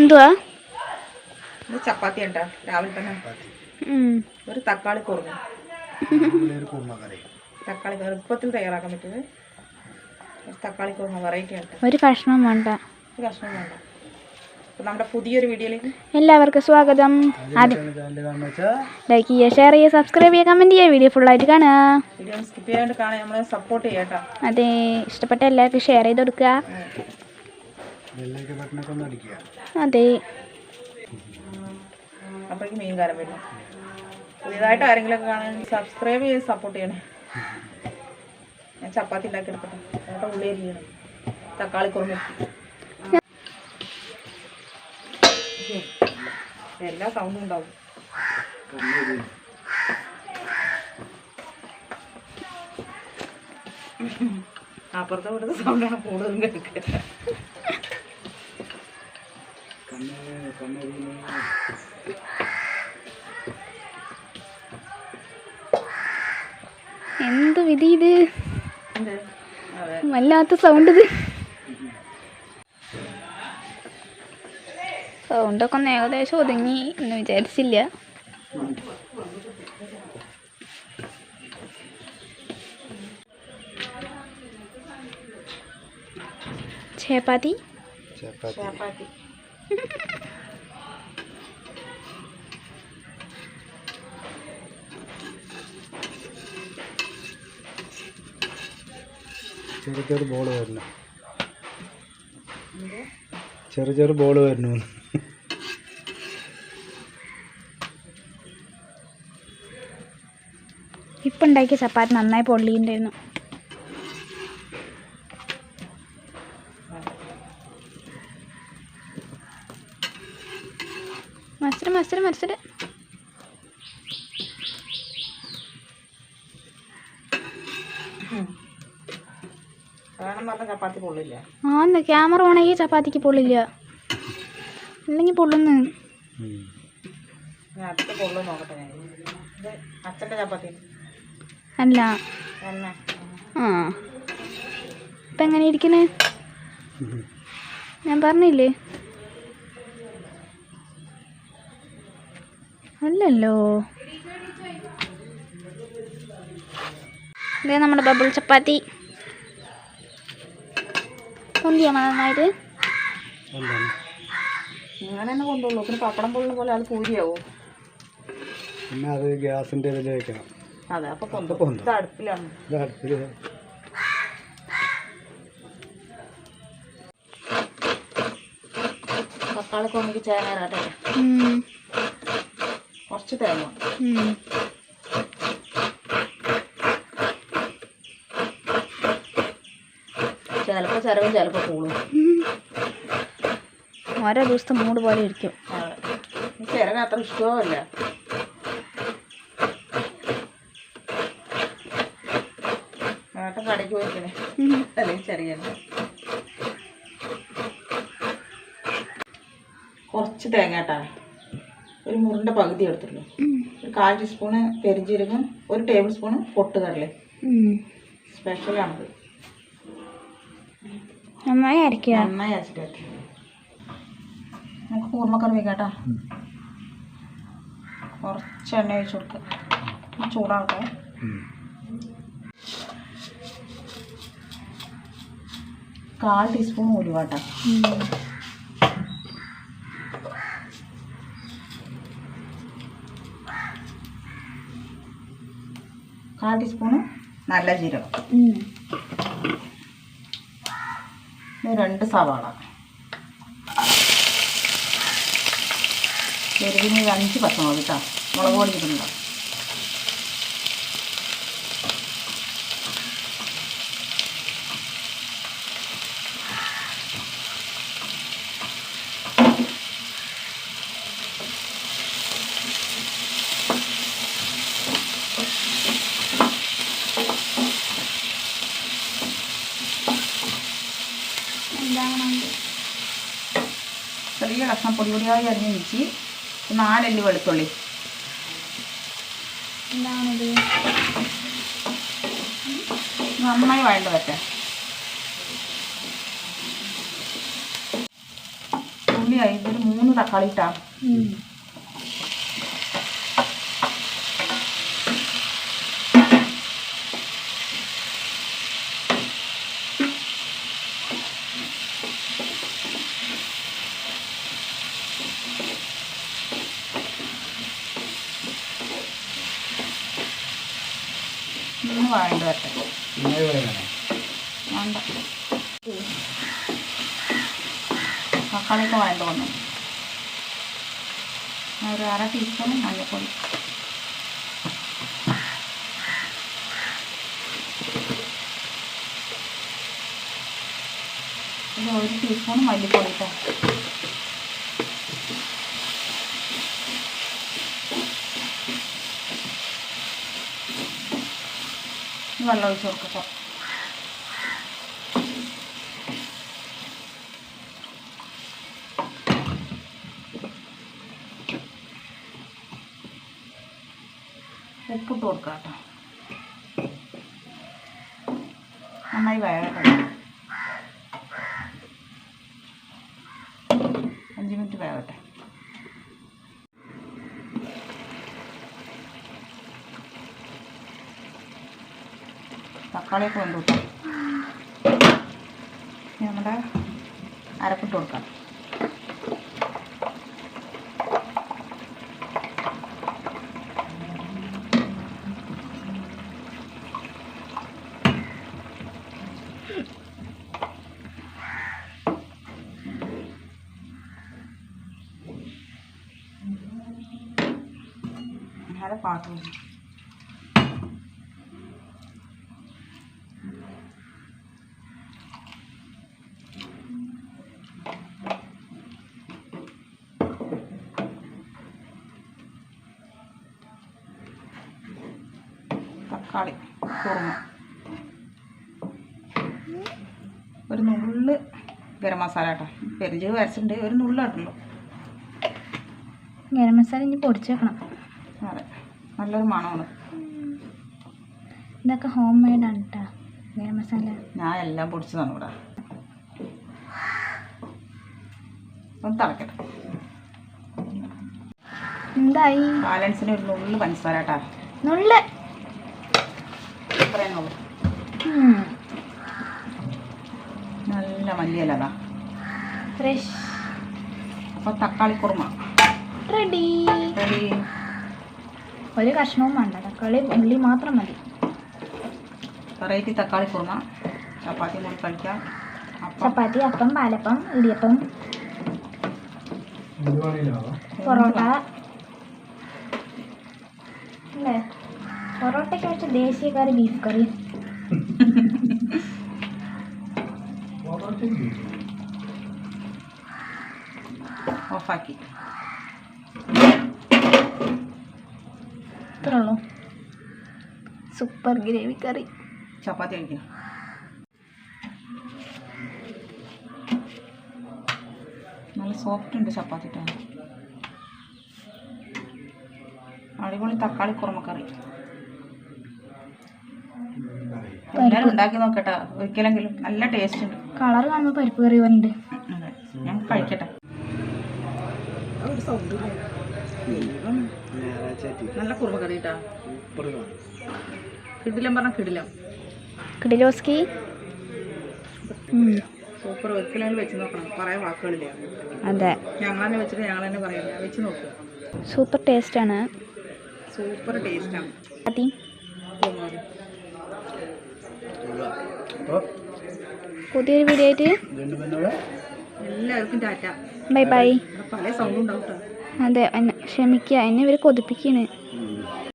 എന്തുവാ? ചപ്പാത്തി ഉണ്ടോ രാവിലെ തന്നെ. ഉം. ഒരു തക്കാളി കുറുമക്കറി തക്കാളി എളുപ്പത്തിൽ തയ്യാറാക്കാൻ പറ്റുന്നത് ഒരു തക്കാളി കുറുങ്ങ വെറൈറ്റി ആയിട്ട്. ഒരു കഷ്ണം വേണ്ട. ഒരു കഷ്ണം വേണ്ട. നമ്മുടെ പുതിയൊരു വീഡിയോയിലേക്ക് എല്ലാവർക്കും സ്വാഗതം. ലൈക്ക് ചെയ്യുക ഷെയർ ചെയ്യുക സബ്സ്ക്രൈബ് ചെയ്യുക കമന്റ് ചെയ്യുക. വീഡിയോ ഫുള്ളായിട്ട് കാണുക. വീഡിയോ സ്കിപ്പ് ചെയ്യാണ്ട് കാണാൻ നമ്മളെ സപ്പോർട്ട് ചെയ്യാം അതെ ഇഷ്ടപ്പെട്ട എല്ലാവർക്കും ഷെയർ ചെയ്ത് കൊടുക്കുക. അതെ. അപ്പോഴേക്ക് മീൻ കാരം വരും. പുതിയതായിട്ട് ആരെങ്കിലും കാണാൻ സബ്സ്ക്രൈബ് ചെയ്ത് സപ്പോർട്ട് ചെയ്യണേ. ഞാൻ ചപ്പാത്തി ഉണ്ടാക്കി എടുക്കട്ടെ. എന്നിട്ട് ഉള്ളി അരിയണം തക്കാളി കുറുമ എല്ലാ സൗണ്ടും ഉണ്ടാവും. അപ്പുറത്തെ ഇവിടുത്തെ സൗണ്ടാണ് കൂടുതലും കേൾക്കുക. എന്ത് വിധി ഇത്? വല്ലാത്ത സൗണ്ട് ഇത്. സൗണ്ടൊക്കെ ഒന്ന് ഏകദേശം ഒതുങ്ങി എന്ന് വിചാരിച്ചില്ല. ചപ്പാത്തി? ചപ്പാത്തി. ചെറു ചെറു ബോൾ വരണം. ചെറു ചെറു ബോൾ വരണു ഇപ്പം ഉണ്ടാക്കിയ ചപ്പാത്തി നന്നായി പൊള്ളിയിട്ടുണ്ടായിരുന്നു. മത്സരം മത്സരം മത്സരം. വേണം പറഞ്ഞ ചപ്പാത്തി പൊള്ളില്ല. ആ എന്താ ക്യാമറ ഓണെങ്കിൽ ചപ്പാത്തിക്ക് പൊള്ളില്ല. അല്ലെങ്കിൽ പൊള്ളുന്നു. അല്ല. ആ. ഇപ്പം എങ്ങനെ ഇരിക്കണേ? ഞാൻ പറഞ്ഞില്ലേ? അല്ലല്ലോ. ഇതേ നമ്മുടെ ബബിൾ ചപ്പാത്തി. പൊന്തിയാ നന്നായിട്ട് എന്താണ്? ഇങ്ങനെ തന്നെ കൊണ്ടുള്ളൂ പിന്നെ പപ്പടം പൊള്ളുന്ന പോലെ അത് പൂരിയാവോ. പിന്നെ അത് ഗ്യാസിന്റെ ഇതിൽ വെക്കണം. അതെ അപ്പൊ കൊണ്ടു പൊന്തും. ഇത് അടുപ്പിലാണ്. ഇത് അടുപ്പിൽ തക്കാളി ചേനാറാട്ടെ ഉം, കുറച്ച് തേങ്ങ ഉം. ചിലപ്പോൾ ചിലവും ചിലപ്പോൾ കൂടും. ഓരോ ദിവസത്തെ മൂട് പോലെ ഇരിക്കും. ചിരക അത്ര ഇഷ്ടവുമല്ല. ഏട്ടൻ കടയ്ക്ക് പോയിക്കണേ. അല്ലെങ്കിൽ ചെറിയ കുറച്ച് തേങ്ങാട്ടാ ഒരു മുറിന്റെ പകുതി എടുത്തുള്ളൂ ഒരു കാൽ ടീസ്പൂണ് പെരിഞ്ചീരകം ഒരു ടേബിൾ സ്പൂണ് പൊട്ടുകടല. സ്പെഷ്യലാണത് നന്നായി അരയ്ക്കുക നന്നായി അരച്ചിട്ട് വെക്കാം നമുക്ക് കൂർമ്മക്കറി വെക്കാട്ടാ കുറച്ച് എണ്ണ ഒഴിച്ച് കൊടുക്കുക ചൂടാവട്ടെ. കാൽ ടീസ്പൂൺ ഉലുവാട്ട. കാൽ ടീസ്പൂണ് നല്ല ജീരകം. രണ്ട് സവാള എരിവിന് ഒരു അഞ്ച് പച്ചമുളക് കേട്ടോ മുളക് പൊടി ഇടുന്നുണ്ടോ ചെറിയ കഷ്ണം പൊടി പൊടിയായി അരിഞ്ഞ് വെച്ച് നാലല്ലി വെളുത്തുള്ളി. എന്താണിത്? നന്നായി വഴണ്ട് വരട്ടെ. ഉള്ളിയായി. ഇതൊരു മൂന്ന് തക്കാളി ഇട്ടാ. വാഴണ്ട് വരട്ടെ വേണ്ട. തക്കാളിയൊക്കെ വേണ്ട വന്നു ഒരു അര ടീസ്പൂൺ മഞ്ഞൾപ്പൊടി ഒരു ടീസ്പൂൺ മല്ലിപ്പൊടി കേട്ടോ വെള്ളം ഒഴിച്ച് കൊടുക്കട്ടോ. ഉപ്പിട്ട് കൊടുക്കാം കേട്ടോ നന്നായി വേകട്ടെ അഞ്ച് മിനിറ്റ് വേകട്ടെ തക്കാളിയൊക്കെ വെന്ത് കിട്ടും. നമ്മുടെ അരപ്പിട്ട് കൊടുക്കാം. പാത്രം തക്കാളി കുറുമ ഒരു നുള്ള് ഗരം മസാല കേട്ടോ. പെരിഞ്ചീവ് വരച്ചിട്ടുണ്ട് ഒരു നുള്ളായിട്ടുള്ളൂ ഗരം മസാല ഇനി പൊടിച്ചേക്കണം. അതെ. നല്ലൊരു മണമാണ്. ഇതൊക്കെ ഹോം മെയ്ഡാണ് കേട്ടോ ഗരം മസാല. ഞാൻ എല്ലാം പൊടിച്ചതാണ് ഇവിടെ. ഒന്ന് തിളക്കട്ടെ. എന്തായി? ബാലൻസിന് ഒരു നുള്ള് പഞ്ചസാര കേട്ടോ നുള്ള. നല്ല മല്ലിയല്ല ഫ്രഷ് അപ്പോൾ തക്കാളി കുറുമ. റെഡി റെഡി ഒരു കഷ്ണവും വേണ്ട. തക്കാളി ഉള്ളി മാത്രം മതി. വെറൈറ്റി തക്കാളി കുറുമ. ചപ്പാത്തി കൂടി കഴിക്കാം. അപ്പം ചപ്പാത്തി അപ്പം പാലപ്പം ഇടിയപ്പം. പൊറോട്ട. അല്ലേ? പൊറോട്ടയ്ക്ക് വെച്ച ദേശീയ കറി ബീഫ് കറി ഓഫാക്കി. ഇത്രേ ഉള്ളൂ. സൂപ്പർ ഗ്രേവി കറി. ചപ്പാത്തി കഴിക്കാം നല്ല സോഫ്റ്റ് ഉണ്ട് ചപ്പാത്തി കേട്ടോ അടിപൊളി തക്കാളി കുറുമക്കറി. എല്ലാവരും ഉണ്ടാക്കി നോക്കട്ടെ. ഒരിക്കലെങ്കിലും നല്ല ടേസ്റ്റ് ഉണ്ട്. കളർ കാണുമ്പോൾ പരിപ്പ് കറി വരുന്നുണ്ട് അതെ. ഞാൻ കഴിക്കട്ടെ. നല്ല കുറുമക്കറി കേട്ടാ കിടിലം പറഞ്ഞ കിടിലം. കിടിലോസ്കി. സൂപ്പർ ഒരിക്കലും വെച്ച് നോക്കണം. കുറേ വാക്കുകളില്ല? അതെ. ഞങ്ങൾ തന്നെ വെച്ചിട്ട് ഞങ്ങൾ തന്നെ പറയില്ല വെച്ച് നോക്കുക സൂപ്പർ ടേസ്റ്റാണ് സൂപ്പർ ടേസ്റ്റാണ് ആദ്യം. കുറുമക്കറി. അപ്പോൾ പുതിയൊരു വീഡിയോ ആയിട്ട് എല്ലാവർക്കും ടാറ്റ. ബൈ ബൈ പല സൗണ്ടും ഉണ്ടാവും കേട്ടോ അതെ എന്നെ ക്ഷമിക്കുക എന്നെ ഇവർ കൊതിപ്പിക്കാണ്.